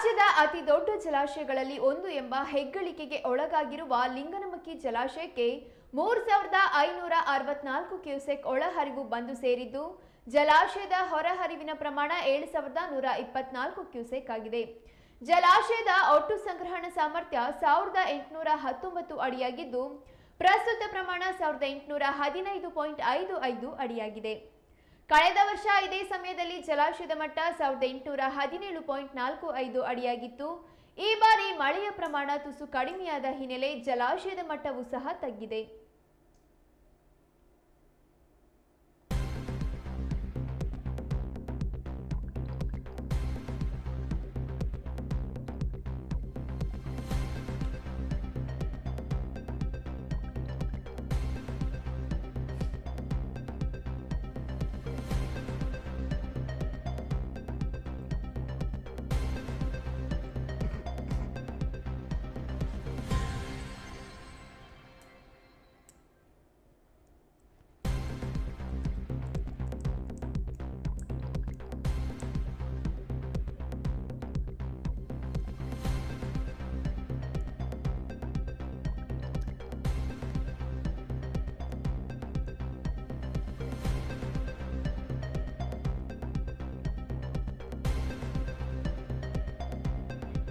ರಾಜ್ಯದ ಅತಿ ದೊಡ್ಡ ಜಲಾಶಯಗಳಲ್ಲಿ ಒಂದು ಎಂಬ ಹೆಗ್ಗಳಿಕೆಗೆ ಒಳಗಾಗಿರುವ ಲಿಂಗನಮಕ್ಕಿ ಜಲಾಶಯಕ್ಕೆ ಮೂರ್ ಸಾವಿರದ ಐನೂರ ಅರವತ್ನಾಲ್ಕು ಕ್ಯೂಸೆಕ್ ಒಳಹರಿವು ಬಂದು ಸೇರಿದ್ದು, ಜಲಾಶಯದ ಹೊರಹರಿವಿನ ಪ್ರಮಾಣ ಏಳು ಸಾವಿರದ ನೂರ ಇಪ್ಪತ್ನಾಲ್ಕು ಕ್ಯೂಸೆಕ್ ಆಗಿದೆ. ಜಲಾಶಯದ ಒಟ್ಟು ಸಂಗ್ರಹಣ ಸಾಮರ್ಥ್ಯ ಸಾವಿರದ ಎಂಟುನೂರ ಹತ್ತೊಂಬತ್ತು ಅಡಿಯಾಗಿದ್ದು, ಪ್ರಸ್ತುತ ಪ್ರಮಾಣ ಸಾವಿರದ ಎಂಟುನೂರ ಹದಿನೈದು ಪಾಯಿಂಟ್ ಐದು ಐದು ಅಡಿಯಾಗಿದೆ. ಕಳೆದ ವರ್ಷ ಇದೇ ಸಮಯದಲ್ಲಿ ಜಲಾಶಯದ ಮಟ್ಟ ಸಾವಿರದ ಎಂಟುನೂರ ಹದಿನೇಳು ಪಾಯಿಂಟ್ ನಾಲ್ಕು ಐದು ಅಡಿಯಾಗಿತ್ತು. ಈ ಬಾರಿ ಮಳೆಯ ಪ್ರಮಾಣ ತುಸು ಕಡಿಮೆಯಾದ ಹಿನ್ನೆಲೆ ಜಲಾಶಯದ ಮಟ್ಟವೂ ಸಹ ತಗ್ಗಿದೆ.